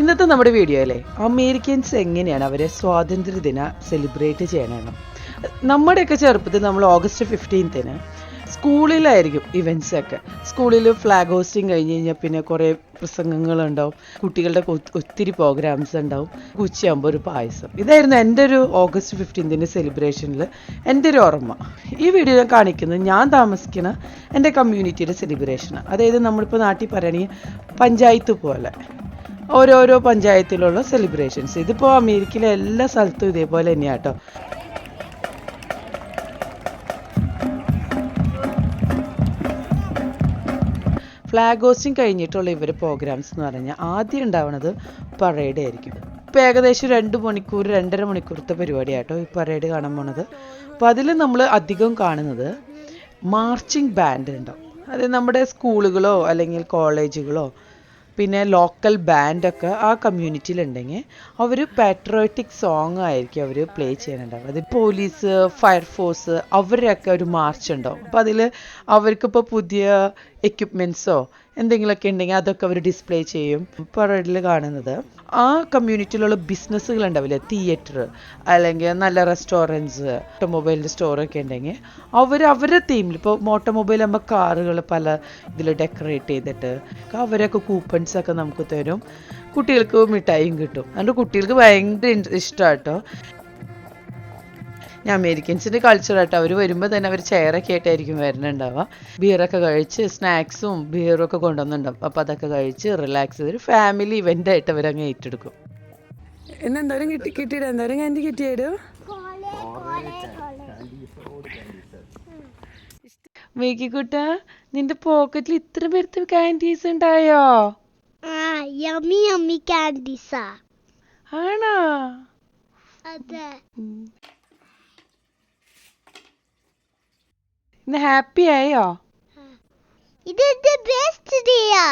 ഇന്നത്തെ നമ്മുടെ വീഡിയോയിലെ അമേരിക്കൻസ് എങ്ങനെയാണ് അവരെ സ്വാതന്ത്ര്യദിന സെലിബ്രേറ്റ് ചെയ്യണമെന്ന് നമ്മുടെയൊക്കെ ചെറുപ്പത്തിൽ നമ്മൾ ഓഗസ്റ്റ് ഫിഫ്റ്റീൻത്തിന് സ്കൂളിലായിരിക്കും ഇവന്റ്സ് ഒക്കെ. സ്കൂളിൽ ഫ്ലാഗ് ഹോസ്റ്റിംഗ് കഴിഞ്ഞ് കഴിഞ്ഞാൽ പിന്നെ കുറേ പ്രസംഗങ്ങളുണ്ടാവും. കുട്ടികളുടെ ഒത്തിരി പ്രോഗ്രാംസ് ഉണ്ടാവും. ഉച്ചയാകുമ്പോൾ ഒരു പായസം. ഇതായിരുന്നു എന്റെ ഒരു ഓഗസ്റ്റ് ഫിഫ്റ്റീൻത്തിന്റെ സെലിബ്രേഷനിൽ എന്റെ ഒരു ഓർമ്മ. ഈ വീഡിയോ ഞാൻ കാണിക്കുന്നത് ഞാൻ താമസിക്കുന്ന എന്റെ കമ്മ്യൂണിറ്റിയുടെ സെലിബ്രേഷനാണ് അതായത് നമ്മളിപ്പോൾ നാട്ടിൽ പറയുകയാണെങ്കിൽ പഞ്ചായത്ത് പോലെ. ഓരോരോ പഞ്ചായത്തിലുള്ള സെലിബ്രേഷൻസ് ഇതിപ്പോൾ അമേരിക്കയിലെ എല്ലാ സ്ഥലത്തും ഇതേപോലെ തന്നെയാണ് കേട്ടോ ഫ്ലാഗ് ഹോസ്റ്റിംഗ് കഴിഞ്ഞിട്ടുള്ള ഇവർ പ്രോഗ്രാംസ് എന്ന് പറഞ്ഞാൽ ആദ്യം ഉണ്ടാവുന്നത് പറേഡ് ആയിരിക്കും. ഇപ്പോൾ ഏകദേശം രണ്ട് മണിക്കൂർ രണ്ടര മണിക്കൂറത്തെ പരിപാടിയാട്ടോ ഈ പരേഡ് കാണാൻ പോണത്. അപ്പോൾ അതിൽ നമ്മൾ അധികം കാണുന്നത് മാർച്ചിങ് ബാൻഡ് ഉണ്ടാവും അത് നമ്മുടെ സ്കൂളുകളോ അല്ലെങ്കിൽ കോളേജുകളോ പിന്നെ ലോക്കൽ ബാൻഡൊക്കെ ആ കമ്മ്യൂണിറ്റിയിലുണ്ടെങ്കിൽ അവർ പാട്രിയോട്ടിക് സോങ് ആയിരിക്കും അവർ പ്ലേ ചെയ്യാനുണ്ടാവും അത് പോലീസ് ഫയർഫോഴ്സ് അവരുടെയൊക്കെ ഒരു മാർച്ച് ഉണ്ടാവും അപ്പോൾ അതിൽ അവർക്കിപ്പോൾ പുതിയ എക്യുപ്മെന്റ്സോ എന്തെങ്കിലുമൊക്കെ ഉണ്ടെങ്കിൽ അതൊക്കെ അവർ ഡിസ്പ്ലേ ചെയ്യും. പറയിൽ കാണുന്നത്. ആ കമ്മ്യൂണിറ്റിയിലുള്ള ബിസിനസ്സുകൾ ഉണ്ടാവില്ലേ? തിയേറ്റർ അല്ലെങ്കിൽ നല്ല റെസ്റ്റോറന്റ്സ് ഓട്ടോമൊബൈലിന്റെ സ്റ്റോറൊക്കെ ഉണ്ടെങ്കിൽ അവർ അവരുടെ തീമിൽ ഇപ്പോൾ ഓട്ടോമൊബൈൽ ആകുമ്പോൾ കാറുകൾ പല ഇതിൽ ഡെക്കറേറ്റ് ചെയ്തിട്ട് അവരൊക്കെ കൂപ്പൺസ് ഒക്കെ നമുക്ക് തരും. കുട്ടികൾക്ക് മിഠായിയും കിട്ടും. അതുകൊണ്ട് കുട്ടികൾക്ക് ഭയങ്കര ഇഷ്ടമാട്ടോ ഞാൻ അമേരിക്കൻസിന്റെ കൾച്ചറായിട്ട് അവർ വരുമ്പോൾ തന്നെ അവർ ചെയറൊക്കെ ആയിട്ടായിരിക്കും വരുന്നുണ്ടാവുക. ബിയറൊക്കെ കഴിച്ച് സ്നാക്സും ബിയറും ഒക്കെ കൊണ്ടുവന്നുണ്ടാവും. അപ്പോൾ അതൊക്കെ കഴിച്ച് റിലാക്സ് ഒരു ഫാമിലി ഇവന്റ് ആയിട്ട് അവരങ്ങ് ഏറ്റെടുക്കും. എന്നെ എന്തോരം കിട്ടി കിട്ടിയിട എന്തോരം കാൻഡി കിട്ടിയാടോ മേക്കിക്കുട്ട നിന്റെ പോക്കറ്റിൽ ഇത്ര പേർത്ത് കാൻഡീസ് ഉണ്ടായോ? ആ യമ്മി യമ്മി കാൻഡീസാ ആണോ? അതെ. ഇന്ന് ഹാപ്പി ആയോ? ഇത് എന്റെ ബെസ്റ്റ് ഡേയാ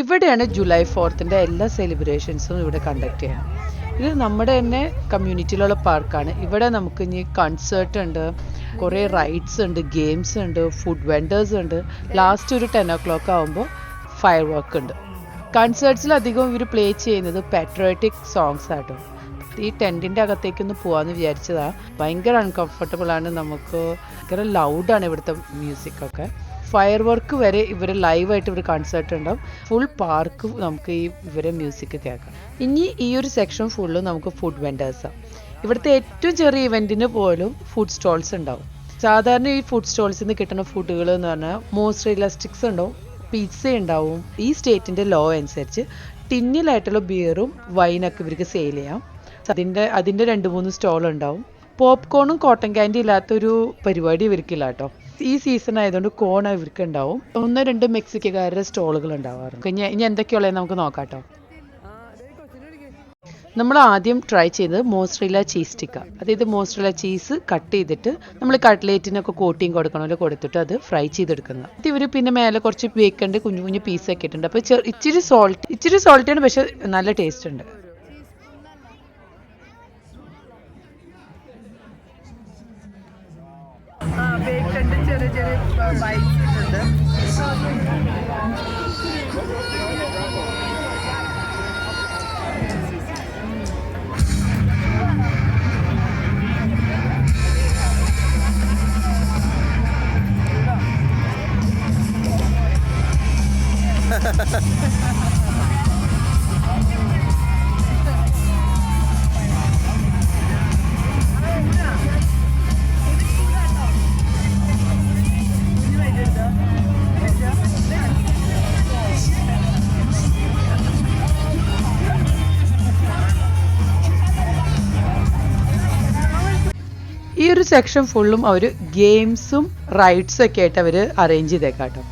ഇവിടെയാണ് ജൂലൈ ഫോർത്തിന്റെ എല്ലാ സെലിബ്രേഷൻസും ഇവിടെ കണ്ടക്ട് ചെയ്യുന്നത്. ഇത് നമ്മുടെ തന്നെ കമ്മ്യൂണിറ്റിയിലുള്ള പാർക്കാണ് ഇവിടെ നമുക്ക് ഇനി കൺസേർട്ട് ഉണ്ട് കുറേ റൈഡ്സ് ഉണ്ട് ഗെയിംസ് ഉണ്ട് ഫുഡ് വെൻഡേഴ്സ് ഉണ്ട്. ലാസ്റ്റ് ഒരു ടെൻ ഓ ക്ലോക്ക് ആകുമ്പോൾ ഫയർ വർക്ക് ഉണ്ട്. കൺസേർട്ട്സിൽ അധികം ഇവർ പ്ലേ ചെയ്യുന്നത് പാട്രിയോട്ടിക് സോങ്സ് ആട്ടോ. ഈ ടെന്റിന്റെ അകത്തേക്കൊന്ന് പോകാമെന്ന് വിചാരിച്ചതാ. ഭയങ്കര അൺകംഫർട്ടബിൾ ആണ് നമുക്ക്. ഭയങ്കര ലൗഡാണ് ഇവിടുത്തെ മ്യൂസിക് ഒക്കെ. ഫയർ വർക്ക് വരെ ഇവർ ലൈവായിട്ട് ഇവർ കൺസേർട്ട് ഉണ്ടാവും. ഫുൾ പാർക്ക് നമുക്ക് ഈ ഇവരെ മ്യൂസിക് കേൾക്കാം. ഇനി ഈ ഒരു സെക്ഷൻ ഫുള്ള് നമുക്ക് ഫുഡ് വെൻഡേഴ്സാണ് ഇവിടുത്തെ ഏറ്റവും ചെറിയ ഇവന്റിന് പോലും ഫുഡ് സ്റ്റോൾസ് ഉണ്ടാവും. സാധാരണ ഈ ഫുഡ് സ്റ്റോൾസിൽ നിന്ന് കിട്ടുന്ന ഫുഡുകൾ എന്ന് പറഞ്ഞാൽ മോസ്റ്റ് സ്റ്റിക്സ് ഉണ്ടാവും. പിസ്സ ഉണ്ടാവും. ഈ സ്റ്റേറ്റിന്റെ ലോ അനുസരിച്ച് ടിന്നിലായിട്ടുള്ള ബിയറും വൈനൊക്കെ ഇവർക്ക് സെയിൽ ചെയ്യാം. അതിന്റെ അതിന്റെ രണ്ട് മൂന്ന് സ്റ്റോൾ ഉണ്ടാവും. പോപ്കോണും കോട്ടൺ ക്യാൻഡി ഇല്ലാത്തൊരു പരിപാടി ഇവർക്കില്ല കേട്ടോ ഈ സീസൺ ആയതുകൊണ്ട് കോൺ ഇവർക്ക് ഉണ്ടാവും ഒന്നോ രണ്ട് മെക്സിക്കക്കാരുടെ സ്റ്റോളുകൾ ഉണ്ടാവാറുണ്ട്. ഇനി ഇനി എന്തൊക്കെയുള്ളത് നമുക്ക് നോക്കാം കേട്ടോ നമ്മൾ ആദ്യം ട്രൈ ചെയ്തത് മോസ്ട്രില ചീസ് സ്റ്റിക്ക അതായത് മോസ്ട്രില ചീസ് കട്ട് ചെയ്തിട്ട് നമ്മൾ കട്ട്ലേറ്റിനൊക്കെ കോട്ടിങ് കൊടുക്കണമല്ലോ കൊടുത്തിട്ട് അത് ഫ്രൈ ചെയ്തെടുക്കുന്നത് അത് ഇവർ പിന്നെ മേലെ കുറച്ച് ബേക്കണ്ട് കുഞ്ഞു കുഞ്ഞു പീസൊക്കെ ഇട്ടുണ്ട് അപ്പോൾ ഇച്ചിരി സോൾട്ട് ഇച്ചിരി സോൾട്ടാണ് പക്ഷെ നല്ല ടേസ്റ്റ് ഉണ്ട്. ബേക്കണ്ട് ചെറിയ ചെറിയ ബൈറ്റ്സ് ഉണ്ട് ഒരു സെക്ഷൻ ഫുള്ളും അവർ ഗെയിംസും റൈഡ്സും ഒക്കെ ആയിട്ട് അവർ അറേഞ്ച് ചെയ്തേക്കാട്ടോ.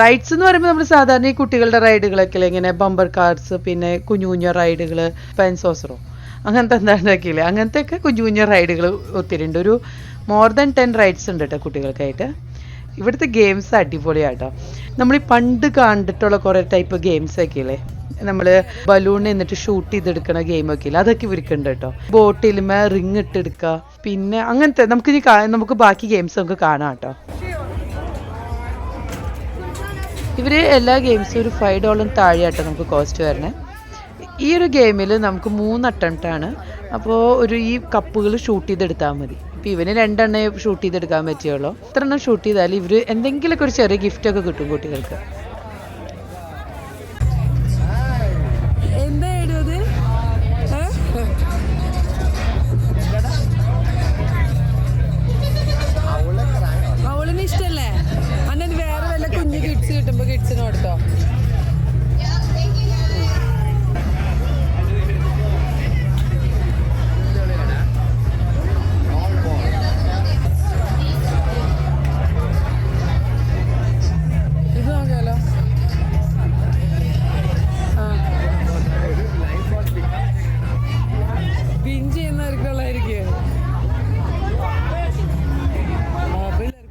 റൈഡ്സ് എന്ന് പറയുമ്പോൾ നമ്മൾ സാധാരണ ഈ കുട്ടികളുടെ റൈഡുകളൊക്കെ ഇങ്ങനെ ബമ്പർ കാർസ് പിന്നെ കുഞ്ഞു കുഞ്ഞു റൈഡുകൾ പെൻസോസറോ അങ്ങനത്തെ എന്താണ്ടൊക്കെ ഇല്ലേ അങ്ങനത്തെ ഒക്കെ കുഞ്ഞു കുഞ്ഞു റൈഡുകൾ ഒത്തിരി ഉണ്ട്. ഒരു മോർ ദാൻ ടെൻ റൈഡ്സ് ഉണ്ട് കേട്ടോ കുട്ടികൾക്കായിട്ട്. ഇവിടുത്തെ ഗെയിംസ് അടിപൊളിയാട്ടോ. നമ്മൾ ഈ പണ്ട് കണ്ടിട്ടുള്ള കുറേ ടൈപ്പ് ഗെയിംസ് ഒക്കെ ഇല്ലേ? നമ്മൾ ബലൂൺ എന്നിട്ട് ഷൂട്ട് ചെയ്തെടുക്കണ ഗെയിമൊക്കെ ഇല്ല അതൊക്കെ ഇവർക്കുണ്ട് കേട്ടോ. ബോട്ടിലുമേ റിങ് ഇട്ടെടുക്കുക പിന്നെ അങ്ങനത്തെ നമുക്ക് ഇനി നമുക്ക് ബാക്കി ഗെയിംസ് നമുക്ക് കാണാം കേട്ടോ. ഇവർ എല്ലാ ഗെയിംസും ഒരു ഫൈവ് ഡോളർ താഴെയാട്ടോ നമുക്ക് കോസ്റ്റ് വരണേ. ഈ ഒരു ഗെയിമിൽ നമുക്ക് മൂന്ന് അറ്റംപ്റ്റാണ് അപ്പോൾ ഒരു ഈ കപ്പുകൾ ഷൂട്ട് ചെയ്തെടുത്താൽ മതി. ഇപ്പം ഇവന് രണ്ടെണ്ണേ ഷൂട്ട് ചെയ്തെടുക്കാൻ പറ്റിയുള്ളൂ എത്ര എണ്ണം ഷൂട്ട് ചെയ്താൽ ഇവർ എന്തെങ്കിലുമൊക്കെ ഒരു ചെറിയ ഗിഫ്റ്റൊക്കെ കിട്ടും കുട്ടികൾക്ക്.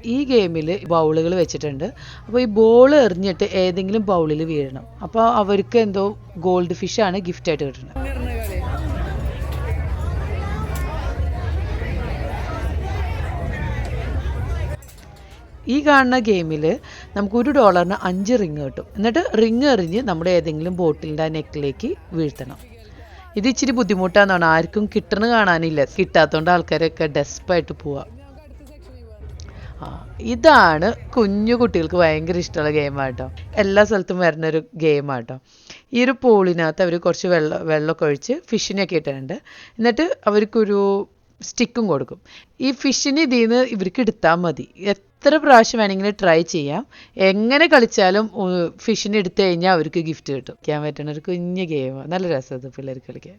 ഈ ഗെയിമിൽ ബൗളുകൾ വെച്ചിട്ടുണ്ട്. അപ്പോൾ ഈ ബോൾ എറിഞ്ഞിട്ട് ഏതെങ്കിലും ബൗളിൽ വീഴണം. അപ്പോൾ അവർക്ക് എന്തോ ഗോൾഡ് ഫിഷ് ആണ് ഗിഫ്റ്റ് ആയിട്ട് കിട്ടുന്നത്. ഈ കാണുന്ന ഗെയിമിൽ നമുക്ക് ഒരു ഡോളറിന് അഞ്ച് റിങ് കിട്ടും. എന്നിട്ട് റിങ് എറിഞ്ഞ് നമ്മുടെ ഏതെങ്കിലും ബോട്ടിലിന്റെ നെക്കിലേക്ക് വീഴ്ത്തണം. ഇത് ഇച്ചിരി ബുദ്ധിമുട്ടാണെന്നാണ് ആർക്കും കിട്ടണ കാണാനില്ല. കിട്ടാത്തതുകൊണ്ട് ആൾക്കാരൊക്കെ ഡെസ്പായിട്ട് പോവാ. ഇതാണ് കുഞ്ഞു കുട്ടികൾക്ക് ഭയങ്കര ഇഷ്ടമുള്ള ഗെയിമാട്ടോ എല്ലാ സ്ഥലത്തും വരുന്നൊരു ഗെയിമാട്ടോ ഈ ഒരു പൂളിനകത്ത് അവർ കുറച്ച് വെള്ളം വെള്ളമൊക്കെ ഒഴിച്ച് ഫിഷിനെയൊക്കെ ഇട്ടിട്ടുണ്ട്. എന്നിട്ട് അവർക്കൊരു സ്റ്റിക്കും കൊടുക്കും. ഈ ഫിഷിന് ഇതിൽ നിന്ന് ഇവർക്ക് എടുത്താൽ മതി. എത്ര പ്രാവശ്യം വേണമെങ്കിലും ട്രൈ ചെയ്യാം. എങ്ങനെ കളിച്ചാലും ഫിഷിന് എടുത്തു കഴിഞ്ഞാൽ അവർക്ക് ഗിഫ്റ്റ് കിട്ടും. കളിക്കാൻ പറ്റുന്ന ഒരു കുഞ്ഞു ഗെയിമാണ് നല്ല രസമാണ് പിള്ളേർക്ക് കളിക്കാൻ.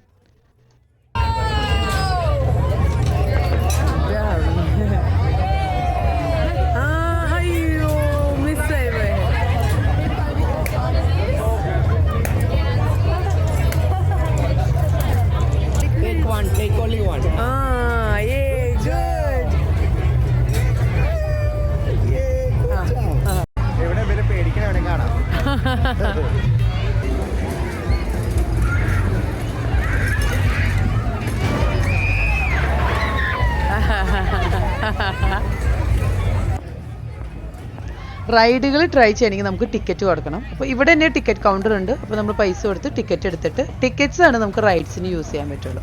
റൈഡുകൾ ട്രൈ ചെയ്യണമെങ്കിൽ നമുക്ക് ടിക്കറ്റ് കൊടുക്കണം. അപ്പോൾ ഇവിടെ തന്നെ ടിക്കറ്റ് കൗണ്ടർ ഉണ്ട്. അപ്പോൾ നമ്മൾ പൈസ കൊടുത്ത് ടിക്കറ്റ് എടുത്തിട്ട് ടിക്കറ്റ്സ് ആണ് നമുക്ക് റൈഡ്സിന് യൂസ് ചെയ്യാൻ പറ്റുള്ളൂ.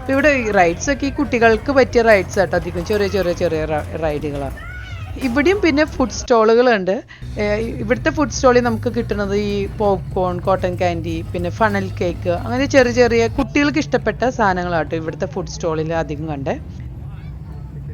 അപ്പോൾ ഇവിടെ റൈഡ്സൊക്കെ ഈ കുട്ടികൾക്ക് പറ്റിയ റൈഡ്സ് ആട്ടോ അധികം ചെറിയ ചെറിയ ചെറിയ റൈഡുകളാണ് ഇവിടെയും പിന്നെ ഫുഡ് സ്റ്റോളുകളുണ്ട് ഇവിടുത്തെ ഫുഡ് സ്റ്റോളിൽ നമുക്ക് കിട്ടുന്നത് ഈ പോപ്കോൺ കോട്ടൺ ക്യാൻഡി പിന്നെ ഫണൽ കേക്ക് അങ്ങനെ ചെറിയ ചെറിയ കുട്ടികൾക്ക് ഇഷ്ടപ്പെട്ട സാധനങ്ങളാട്ടോ ഇവിടുത്തെ ഫുഡ് സ്റ്റോളിൽ അധികം കണ്ടേ.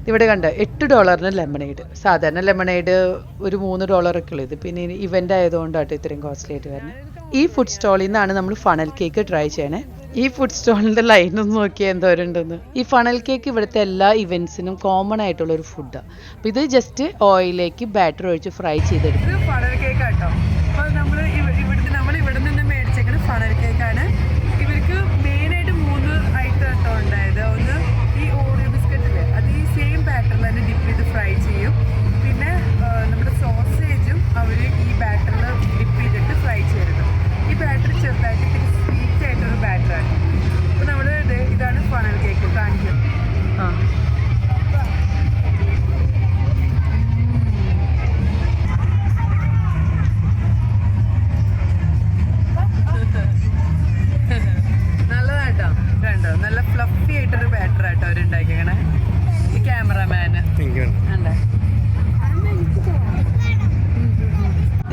ഇവിടെ കണ്ട? എട്ട് ഡോളറിന് ലെമണേഡ് സാധാരണ ലെമണേഡ് ഒരു മൂന്ന് ഡോളറൊക്കെ ഉള്ളത് പിന്നെ ഇവന്റ് ആയതുകൊണ്ടാട്ടോ ഇത്രയും കോസ്റ്റ്ലി ആയിട്ട് വരുന്നത്. ഈ ഫുഡ് സ്റ്റാളിൽ നിന്നാണ് നമ്മൾ ഫണൽ കേക്ക് ട്രൈ ചെയ്യണേ. ഈ ഫുഡ് സ്റ്റോളിന്റെ ലൈൻ ഒന്ന് നോക്കിയാൽ എന്തോരുണ്ടെന്ന് ഈ ഫണൽ കേക്ക് ഇവിടുത്തെ എല്ലാ ഇവന്റ്സിനും കോമൺ ആയിട്ടുള്ള ഒരു ഫുഡാണ് അപ്പോൾ ഇത് ജസ്റ്റ് ഓയിലേക്ക് ബാറ്റർ ഒഴിച്ച് ഫ്രൈ ചെയ്തെടുക്കും.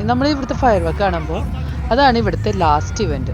നമ്മൾ ഇവിടുത്തെ ഫയർ വർക്ക് കാണുമ്പോൾ അതാണ് ഇവിടുത്തെ ലാസ്റ്റ് ഇവന്റ്